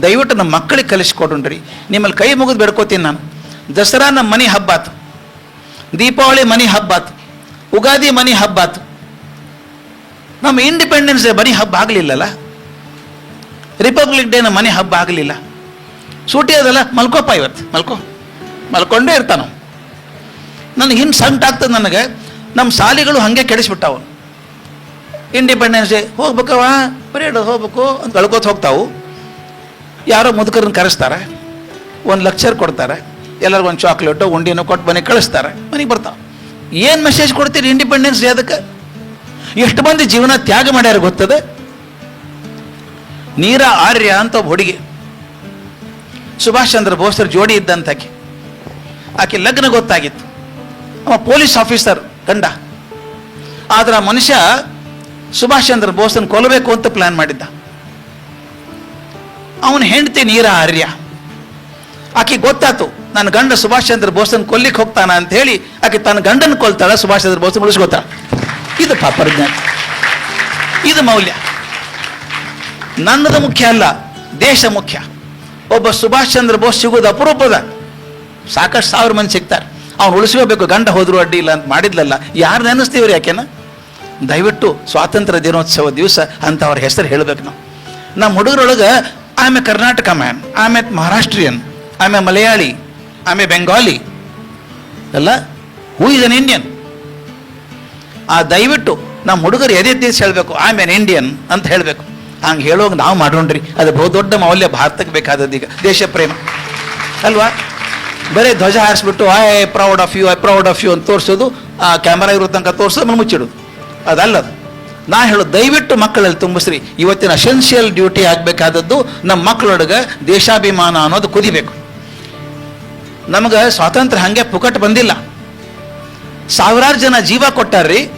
ದಯವಿಟ್ಟು ನಮ್ಮ ಮಕ್ಕಳಿಗೆ ಕಲಿಸ್ಕೊಡ್ರಿ. ನಿಮ್ಮಲ್ಲಿ ಕೈ ಮುಗಿದು ಬೇಡ್ಕೋತೀನಿ ನಾನು. ದಸರಾ ನಮ್ಮ ಮನೆ ಹಬ್ಬಾತು ದೀಪಾವಳಿ ಮನೆ ಹಬ್ಬಾತು ಉಗಾದಿ ಮನೆ ಹಬ್ಬಾತು ನಮ್ಮ ಇಂಡಿಪೆಂಡೆನ್ಸ್ ಡೇ ಮನೆ ಹಬ್ಬ ಆಗಲಿಲ್ಲಲ್ಲ? ರಿಪಬ್ಲಿಕ್ ಡೇ ನಮ್ಮ ಮನೆ ಹಬ್ಬ ಆಗಲಿಲ್ಲ. ಸೂಟಿ ಅದಲ್ಲ, ಮಲ್ಕೋಪ ಇವತ್ತು. ಮಲ್ಕೋ. ಮಲ್ಕೊಂಡೇ ಇರ್ತಾನ ನನಗೆ ಹಿಂಗೆ ಸಂಟ್ ಆಗ್ತದೆ ನನಗೆ. ನಮ್ಮ ಸಾಲಿಗಳು ಹಾಗೆ ಕೆಡಿಸ್ಬಿಟ್ಟಾವು. ಇಂಡಿಪೆಂಡೆನ್ಸ್ ಡೇ ಹೋಗ್ಬೇಕವ ಪರೇಡ್ ಹೋಗ್ಬೇಕು ಅಂತ ಕಳ್ಕೋತ ಹೋಗ್ತಾವು. ಯಾರೋ ಮುದುಕರನ್ನ ಕರೆಸ್ತಾರೆ, ಒಂದು ಲೆಕ್ಚರ್ ಕೊಡ್ತಾರೆ, ಎಲ್ಲರಿಗೂ ಒಂದು ಚಾಕ್ಲೇಟು ಉಂಡಿನೋ ಕೊಟ್ಟು ಮನೆಗೆ ಕಳಿಸ್ತಾರೆ, ಮನೆಗೆ ಬರ್ತಾವೆ. ಏನು ಮೆಸೇಜ್ ಕೊಡ್ತೀರಿ ಇಂಡಿಪೆಂಡೆನ್ಸ್ ಡೇ ಅದಕ್ಕೆ? ಎಷ್ಟು ಮಂದಿ ಜೀವನ ತ್ಯಾಗ ಮಾಡ್ಯಾರ ಗೊತ್ತದೆ? ನೀರ, ಆರ್ಯ ಅಂತ ಒಬ್ಬ ಹುಡುಗಿ ಸುಭಾಷ್ ಚಂದ್ರ ಬೋಸ್ರ ಜೋಡಿ ಇದ್ದಂತ ಆಕೆ. ಆಕೆ ಲಗ್ನ ಗೊತ್ತಾಗಿತ್ತು. ಅವ ಪೊಲೀಸ್ ಆಫೀಸರ್ ಗಂಡ. ಆದ್ರೆ ಆ ಮನುಷ್ಯ ಸುಭಾಷ್ ಚಂದ್ರ ಬೋಸನ್ ಕೊಲ್ಲಬೇಕು ಅಂತ ಪ್ಲಾನ್ ಮಾಡಿದ್ದ. ಅವನ ಹೆಂಡತಿ ನೀರ ಆರ್ಯ. ಆಕೆ ಗೊತ್ತಾತು, ನನ್ನ ಗಂಡ ಸುಭಾಷ್ ಚಂದ್ರ ಬೋಸನ್ ಕೊಲ್ಲಿಕ್ ಹೋಗ್ತಾನ ಅಂತ ಹೇಳಿ ಆಕೆ ತನ್ನ ಗಂಡನ ಕೊಲ್ತಾಳ ಸುಭಾಷ್ ಚಂದ್ರ ಬೋಸನ್ ಉಳಿಸ್ಕೋತಾಳ ಇದು ಪಾಪರಜ್ಞಾನ ಇದು ಮೌಲ್ಯ. ನನ್ನದು ಮುಖ್ಯ ಅಲ್ಲ, ದೇಶ ಮುಖ್ಯ. ಒಬ್ಬ ಸುಭಾಷ್ ಚಂದ್ರ ಬೋಸ್ ಸಿಗೋದು ಅಪರೂಪದ. ಸಾಕಷ್ಟು ಸಾವಿರ ಮಂದಿ ಸಿಗ್ತಾರೆ. ಅವ್ನು ಉಳಿಸ್ಕೋಬೇಕು, ಗಂಡ ಹೋದ್ರು ಅಡ್ಡಿ ಇಲ್ಲ ಅಂತ ಮಾಡಿದ್ಲಲ್ಲ ಯಾರು ನೆನೆಸ್ತೀವ್ರಿ ಯಾಕೆನ ದಯವಿಟ್ಟು ಸ್ವಾತಂತ್ರ್ಯ ದಿನೋತ್ಸವ ದಿವಸ ಅಂತ ಅವ್ರ ಹೆಸರು ಹೇಳ್ಬೇಕು ನಾವು. ನಮ್ಮ ಹುಡುಗರೊಳಗೆ ಆಮೆ ಕರ್ನಾಟಕ ಮ್ಯಾನ್ ಆಮೆ ಮಹಾರಾಷ್ಟ್ರಿಯನ್ ಆಮೆ ಮಲಯಾಳಿ ಆಮೆ ಬೆಂಗಾಲಿ ಅಲ್ಲ? ಹೂ ಇಸ್ ಅನ್ ಇಂಡಿಯನ್ ಆ, ದಯವಿಟ್ಟು ನಮ್ಮ ಹುಡುಗರು ಎದೆ ತೀರ್ಸಿ ಹೇಳಬೇಕು. ಐ ಎನ್ ಇಂಡಿಯನ್ ಅಂತ ಹೇಳಬೇಕು. ಹಂಗೆ ಹೇಳೋಂಗೆ ನಾವು ಮಾಡೋಣ್ರಿ. ಅದು ಬಹುದೊಡ್ಡ ಮೌಲ್ಯ ಭಾರತಕ್ಕೆ ಬೇಕಾದದ್ದು ಈಗ. ದೇಶ ಪ್ರೇಮ. ಅಲ್ವಾ? ಬರೀ ಧ್ವಜ ಹಾರಿಸ್ಬಿಟ್ಟು I proud of you I proud of you ಅಂತ ತೋರಿಸೋದು, ಆ ಕ್ಯಾಮರಾ ಇರೋ ತನಕ ತೋರಿಸೋದು ಮುಚ್ಚಿಡೋದು. ಅದಲ್ಲದು. ನಾ ಹೇಳು, ದಯವಿಟ್ಟು ಮಕ್ಕಳಲ್ಲಿ ತುಂಬಿಸ್ರಿ. ಇವತ್ತಿನ ಅಸೆನ್ಷಿಯಲ್ ಡ್ಯೂಟಿ ಆಗಬೇಕಾದದ್ದು ನಮ್ಮ ಮಕ್ಕಳೊಳಗೆ ದೇಶಾಭಿಮಾನ ಅನ್ನೋದು ಕುದಿಬೇಕು. ನಮಗೆ ಸ್ವಾತಂತ್ರ್ಯ ಹಾಗೆ ಪುಕಟ್ ಬಂದಿಲ್ಲ. ಸಾವಿರಾರು ಜನ ಜೀವ ಕೊಟ್ಟಾರ್ರಿ.